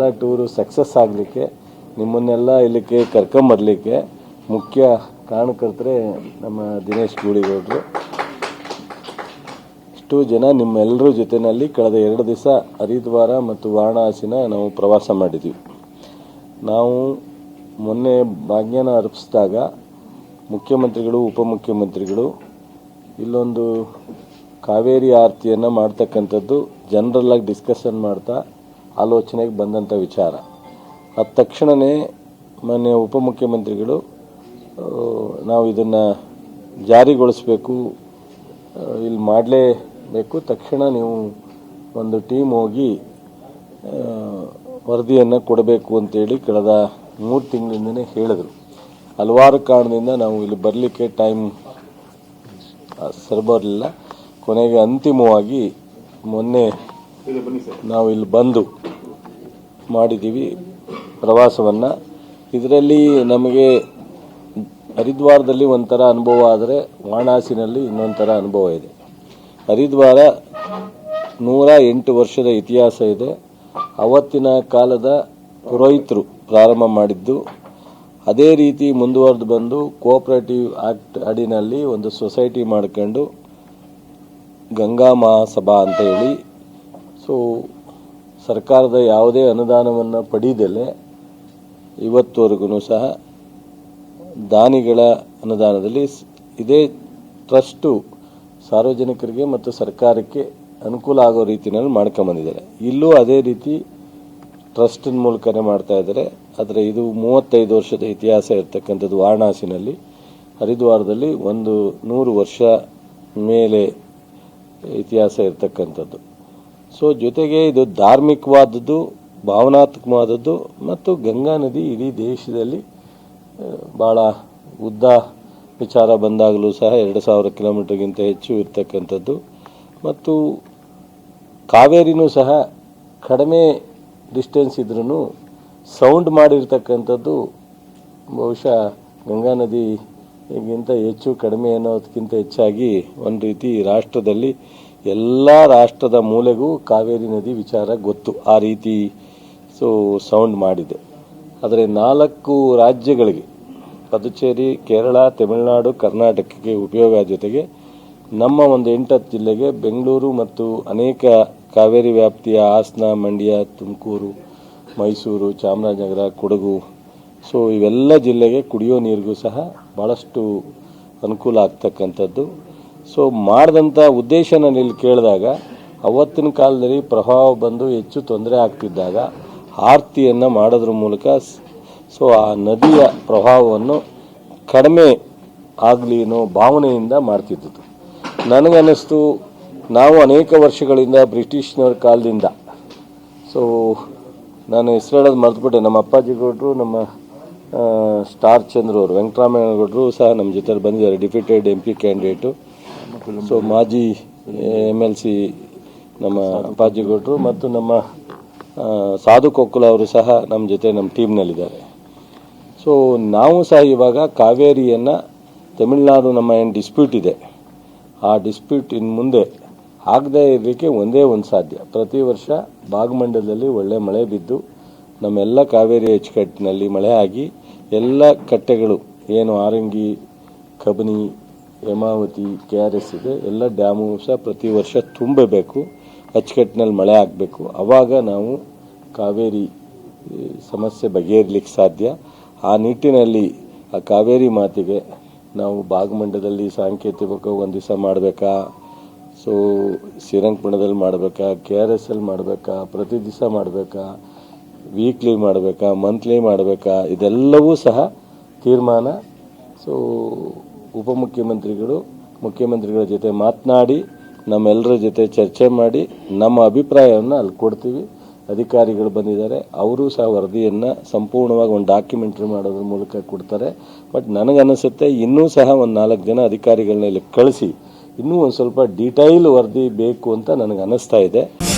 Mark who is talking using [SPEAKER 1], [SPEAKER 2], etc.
[SPEAKER 1] ಇದೆಲ್ಲ tour success ಆಗಲಿಕ್ಕೆ, ನಿಮ್ಮನ್ನೆಲ್ಲ ಇಲ್ಲಿಗೆ ಕರ್ಕೊಂಬರ್ಲಿಕ್ಕೆ ಮುಖ್ಯ ಕಾರಣಕರ್ತರೆ ನಮ್ಮ ದಿನೇಶ್ ಗೂಳಿಗೌಡರು. ಇಷ್ಟು ಜನ ನಿಮ್ಮೆಲ್ಲರ ಜೊತೆಯಲ್ಲಿ ಕಳೆದ ಎರಡು ದಿವಸ ಹರಿದ್ವಾರ ಮತ್ತು ವಾರಣಾಸಿನ ನಾವು ಪ್ರವಾಸ ಮಾಡಿದ್ವಿ. ನಾವು ಮೊನ್ನೆ ಭಾಗ್ಯನ ಅರ್ಪಿಸಿದಾಗ ಮುಖ್ಯಮಂತ್ರಿಗಳು, ಉಪಮುಖ್ಯಮಂತ್ರಿಗಳು ಇಲ್ಲೊಂದು ಕಾವೇರಿ ಆರತಿಯನ್ನು ಮಾಡ್ತಕ್ಕಂಥದ್ದು ಜನರಲ್ಲಾಗಿ ಡಿಸ್ಕಷನ್ ಮಾಡ್ತಾ ಆಲೋಚನೆಗೆ ಬಂದಂಥ ವಿಚಾರ. ಆ ತಕ್ಷಣವೇ ಮಾನ್ಯ ಉಪಮುಖ್ಯಮಂತ್ರಿಗಳು ನಾವು ಇದನ್ನು ಜಾರಿಗೊಳಿಸಬೇಕು ಇಲ್ಲಿ ಮಾಡಲೇಬೇಕು. ತಕ್ಷಣ ನೀವು ಒಂದು ಟೀಮ್ ಹೋಗಿ ವರದಿಯನ್ನು ಕೊಡಬೇಕು ಅಂತೇಳಿ ಕಳೆದ ಮೂರು ತಿಂಗಳಿಂದನೇ ಹೇಳಿದರು. ಹಲವಾರು ಕಾರಣದಿಂದ ನಾವು ಇಲ್ಲಿ ಬರಲಿಕ್ಕೆ ಟೈಮ್ ಸರಬರಲಿಲ್ಲ. ಕೊನೆಗೆ ಅಂತಿಮವಾಗಿ ಮೊನ್ನೆ ನಾವು ಇಲ್ಲಿ ಬಂದು ಮಾಡಿದ್ದೀವಿ ಪ್ರವಾಸವನ್ನು. ಇದರಲ್ಲಿ ನಮಗೆ ಹರಿದ್ವಾರದಲ್ಲಿ ಒಂಥರ ಅನುಭವ ಆದರೆ ವಾರಣಾಸಿನಲ್ಲಿ ಇನ್ನೊಂಥರ ಥರ ಅನುಭವ ಇದೆ. ಹರಿದ್ವಾರ ನೂರ ಎಂಟು ವರ್ಷದ ಇತಿಹಾಸ ಇದೆ. ಅವತ್ತಿನ ಕಾಲದ ಪುರೋಹಿತರು ಪ್ರಾರಂಭ ಮಾಡಿದ್ದು. ಅದೇ ರೀತಿ ಮುಂದುವರೆದು ಬಂದು ಕೋಆಪರೇಟಿವ್ ಆಕ್ಟ್ ಅಡಿನಲ್ಲಿ ಒಂದು ಸೊಸೈಟಿ ಮಾಡ್ಕೊಂಡು ಗಂಗಾ ಮಹಾಸಭಾ ಅಂತ ಹೇಳಿ. ಸೊ ಸರ್ಕಾರದ ಯಾವುದೇ ಅನುದಾನವನ್ನು ಪಡೆಯದಲ್ಲೇ ಇವತ್ತುವರೆಗೂ ಸಹ ದಾನಿಗಳ ಅನುದಾನದಲ್ಲಿ ಇದೇ ಟ್ರಸ್ಟು ಸಾರ್ವಜನಿಕರಿಗೆ ಮತ್ತು ಸರ್ಕಾರಕ್ಕೆ ಅನುಕೂಲ ಆಗೋ ರೀತಿಯಲ್ಲಿ ಮಾಡ್ಕೊಂಬಂದಿದ್ದಾರೆ. ಇಲ್ಲೂ ಅದೇ ರೀತಿ ಟ್ರಸ್ಟಿನ ಮೂಲಕನೇ ಮಾಡ್ತಾ ಇದ್ದಾರೆ. ಆದರೆ ಇದು ಮೂವತ್ತೈದು ವರ್ಷದ ಇತಿಹಾಸ ಇರತಕ್ಕಂಥದ್ದು ವಾರಣಾಸಿನಲ್ಲಿ. ಹರಿದ್ವಾರದಲ್ಲಿ ಒಂದು ನೂರು ವರ್ಷ ಮೇಲೆ ಇತಿಹಾಸ ಇರತಕ್ಕಂಥದ್ದು. ಸೊ ಜೊತೆಗೆ ಇದು ಧಾರ್ಮಿಕವಾದದ್ದು, ಭಾವನಾತ್ಮಕವಾದದ್ದು ಮತ್ತು ಗಂಗಾ ನದಿ ಇಡೀ ದೇಶದಲ್ಲಿ ಭಾಳ ಉದ್ದ ವಿಚಾರ ಬಂದಾಗಲೂ ಸಹ ಎರಡು ಸಾವಿರ ಕಿಲೋಮೀಟರ್ಗಿಂತ ಹೆಚ್ಚು ಇರ್ತಕ್ಕಂಥದ್ದು. ಮತ್ತು ಕಾವೇರಿನೂ ಸಹ ಕಡಿಮೆ ಡಿಸ್ಟೆನ್ಸ್ ಇದ್ರೂ ಸೌಂಡ್ ಮಾಡಿರ್ತಕ್ಕಂಥದ್ದು ಬಹುಶಃ ಗಂಗಾ ನದಿಗಿಂತ ಹೆಚ್ಚು ಕಡಿಮೆ ಅನ್ನೋದಕ್ಕಿಂತ ಹೆಚ್ಚಾಗಿ ಒಂದು ರೀತಿ ರಾಷ್ಟ್ರದಲ್ಲಿ ಎಲ್ಲ ರಾಷ್ಟ್ರದ ಮೂಲೆಗೂ ಕಾವೇರಿ ನದಿ ವಿಚಾರ ಗೊತ್ತು. ಆ ರೀತಿ ಸೊ ಸೌಂಡ್ ಮಾಡಿದೆ. ಆದರೆ ನಾಲ್ಕು ರಾಜ್ಯಗಳಿಗೆ, ಪದುಚೇರಿ, ಕೇರಳ, ತಮಿಳುನಾಡು, ಕರ್ನಾಟಕಕ್ಕೆ ಉಪಯೋಗ ಜೊತೆಗೆ ನಮ್ಮ ಒಂದು ಎಂಟತ್ತು ಜಿಲ್ಲೆಗೆ ಬೆಂಗಳೂರು ಮತ್ತು ಅನೇಕ ಕಾವೇರಿ ವ್ಯಾಪ್ತಿಯ ಹಾಸನ, ಮಂಡ್ಯ, ತುಮಕೂರು, ಮೈಸೂರು, ಚಾಮರಾಜನಗರ, ಕೊಡಗು, ಸೊ, ಇವೆಲ್ಲ ಜಿಲ್ಲೆಗೆ ಕುಡಿಯೋ ನೀರಿಗೂ ಸಹ ಭಾಳಷ್ಟು ಅನುಕೂಲ ಆಗ್ತಕ್ಕಂಥದ್ದು. ಸೊ ಮಾಡಿದಂಥ ಉದ್ದೇಶ ನಾನು ಇಲ್ಲಿ ಕೇಳಿದಾಗ, ಅವತ್ತಿನ ಕಾಲದಲ್ಲಿ ಪ್ರಭಾವ ಬಂದು ಹೆಚ್ಚು ತೊಂದರೆ ಆಗ್ತಿದ್ದಾಗ, ಆರತಿಯನ್ನು ಮಾಡೋದ್ರ ಮೂಲಕ ಸ್- ಆ ನದಿಯ ಪ್ರಭಾವವನ್ನು ಕಡಿಮೆ ಆಗಲಿ ಅನ್ನೋ ಭಾವನೆಯಿಂದ ಮಾಡ್ತಿದ್ದದ್ದು. ನನಗನ್ನಿಸ್ತು, ನಾವು ಅನೇಕ ವರ್ಷಗಳಿಂದ ಬ್ರಿಟಿಷ್ನವ್ರ ಕಾಲದಿಂದ. ಸೊ ನಾನು ಹೆಸರು ಹೇಳೋದು ಮರೆತುಬಿಟ್ಟೆ. ನಮ್ಮ ಅಪ್ಪಾಜಿ ಗೌಡರು ನಮ್ಮ ಸ್ಟಾರ್ ಚಂದ್ರವರು ವೆಂಕಟರಾಮಯ್ಯ ಗೌಡರು ಸಹ ನಮ್ಮ ಜೊತೆ ಬಂದಿದ್ದಾರೆ deputed M P candidate. So ಮಾಜಿ ಎಂ ಎಲ್ ಸಿ ನಮ್ಮ ಅಪ್ಪಾಜಿ ಗೌಡ್ರು ಮತ್ತು ನಮ್ಮ ಸಾಧು ಕೊಕ್ಕುಲ ಅವರು ಸಹ ನಮ್ಮ ಜೊತೆ ನಮ್ಮ ಟೀಮ್ನಲ್ಲಿದ್ದಾರೆ. ಸೊ ನಾವು ಸಹ ಇವಾಗ ಕಾವೇರಿಯನ್ನು ತಮಿಳುನಾಡು ನಮ್ಮ ಏನು ಡಿಸ್ಪ್ಯೂಟ್ ಇದೆ, ಆ ಡಿಸ್ಪ್ಯೂಟ್ ಇನ್ನು ಮುಂದೆ ಆಗದೇ ಇರಲಿಕ್ಕೆ ಒಂದೇ ಒಂದು ಸಾಧ್ಯ. ಪ್ರತಿ ವರ್ಷ ಭಾಗಮಂಡಲದಲ್ಲಿ ಒಳ್ಳೆ ಮಳೆ ಬಿದ್ದು, ನಮ್ಮೆಲ್ಲ ಕಾವೇರಿ ಅಚ್ಚುಕಟ್ಟಿನಲ್ಲಿ ಮಳೆ ಆಗಿ, ಎಲ್ಲ ಕಟ್ಟೆಗಳು, ಏನು ಆರಂಗಿ, Kabini Hemavathi K R S ಇದೆ. ಎಲ್ಲ ಡ್ಯಾಮು ಸಹ ಪ್ರತಿ ವರ್ಷ ತುಂಬಬೇಕು. ಅಚ್ಚುಕಟ್ಟಿನಲ್ಲಿ ಮಳೆ ಆಗಬೇಕು. ಆವಾಗ ನಾವು ಕಾವೇರಿ ಸಮಸ್ಯೆ ಬಗೆಹರಿಲಿಕ್ಕೆ ಸಾಧ್ಯ. ಆ ನಿಟ್ಟಿನಲ್ಲಿ ಆ ಕಾವೇರಿ ಮಾತಿಗೆ ನಾವು ಭಾಗಮಂಡದಲ್ಲಿ ಸಾಂಕೇತಿಕ ಒಂದು ದಿವಸ ಮಾಡಬೇಕಾ? ಸೊ ಶ್ರೀರಂಗಪಟ್ಟಣದಲ್ಲಿ ಮಾಡಬೇಕಾ? ಕೆ ಆರ್ ಎಸ್ ಅಲ್ಲಿ ಮಾಡಬೇಕಾ? ಪ್ರತಿ ದಿವಸ ಮಾಡಬೇಕಾ? ವೀಕ್ಲಿ ಮಾಡಬೇಕಾ? ಮಂತ್ಲಿ ಮಾಡಬೇಕಾ? ಇದೆಲ್ಲವೂ ಸಹ ತೀರ್ಮಾನ. ಸೊ ಉಪಮುಖ್ಯಮಂತ್ರಿಗಳು, ಮುಖ್ಯಮಂತ್ರಿಗಳ ಜೊತೆ ಮಾತನಾಡಿ, ನಮ್ಮೆಲ್ಲರ ಜೊತೆ ಚರ್ಚೆ ಮಾಡಿ, ನಮ್ಮ ಅಭಿಪ್ರಾಯವನ್ನು ಅಲ್ಲಿ ಕೊಡ್ತೀವಿ. ಅಧಿಕಾರಿಗಳು ಬಂದಿದ್ದಾರೆ. ಅವರು ಸಹ ವರದಿಯನ್ನು ಸಂಪೂರ್ಣವಾಗಿ ಒಂದು ಡಾಕ್ಯುಮೆಂಟ್ರಿ ಮಾಡೋದ್ರ ಮೂಲಕ ಕೊಡ್ತಾರೆ. ಬಟ್ ನನಗನ್ನಿಸುತ್ತೆ ಇನ್ನೂ ಸಹ ಒಂದು ನಾಲ್ಕು ಜನ ಅಧಿಕಾರಿಗಳನ್ನ ಇಲ್ಲಿ ಕಳಿಸಿ, ಇನ್ನೂ ಒಂದು ಸ್ವಲ್ಪ ಡೀಟೈಲ್ ವರದಿ ಬೇಕು ಅಂತ ನನಗೆ ಅನ್ನಿಸ್ತಾ ಇದೆ.